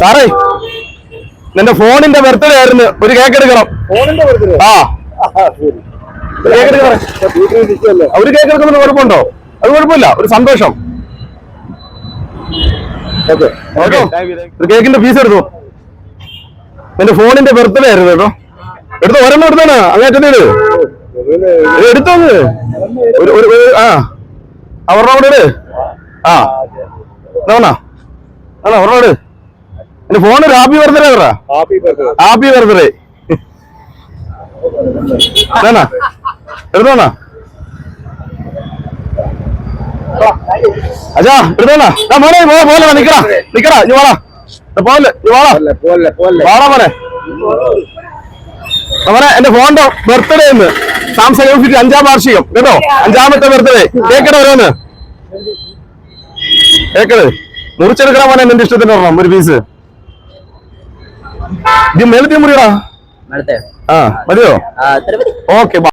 സാറേ നിന്റെ ഫോണിന്റെ ബർത്ത്ഡേ ആയിരുന്നു. ഒരു കേക്ക് എടുക്കണം. ഫോണിന്റെ ബർത്ത്ഡേ ആ. ഒരു കേക്ക് എടുക്കണം. ഒരു കേക്ക് എടുക്കുന്നതിന് കുഴപ്പമുണ്ടോ? അത് കുഴപ്പമില്ല. ഒരു സന്തോഷം. കേക്കിന്റെ ഫീസ് എടുത്തു? നിന്റെ ഫോണിന്റെ ബർത്ത്ഡേ ആയിരുന്നു കേട്ടോ. എടുത്തോ? ഒരെണ്ണം എടുത്താണ് അങ്ങേറ്റത്തേട് എടുത്തോന്ന് എടുത്തോ ഒരു ആ. അവരുടെ ഒരെണ്ണം കൂടെ ആ. എന്നാ ആണോ ഒരെണ്ണം എന്റെ ഫോൺ ഒരു ഹാപ്പി ബർത്ത്ഡേ പറ. ഹാപ്പി ബർത്ത്ഡേ എന്നാ? എടുത്തോണ? അച്ഛാ എടുത്തോണ? മോനെ പോ പോലെ നിക്കടാ നിക്കടാ ഇനി വാടാ. പോലെ ഇനി വാടാ. വാടാ മോനെ. മോനെ എന്റെ ഫോണിന്റെ ബർത്ത്ഡേ ഇന്ന് സാംസങ് എം അഞ്ചാം വാർഷികം കേട്ടോ? അഞ്ചാമത്തെ ബർത്ത്ഡേ കേക്കട ഓരോന്ന് കേക്കട്. മുറിച്ചെടുക്കണ മോനെ എന്റെ ഇഷ്ടത്തിന് ഒരെണ്ണം ഒരു പീസ് ഇത് മേലത്തെ മുറിയടാ? മതിയോ? ഓക്കെ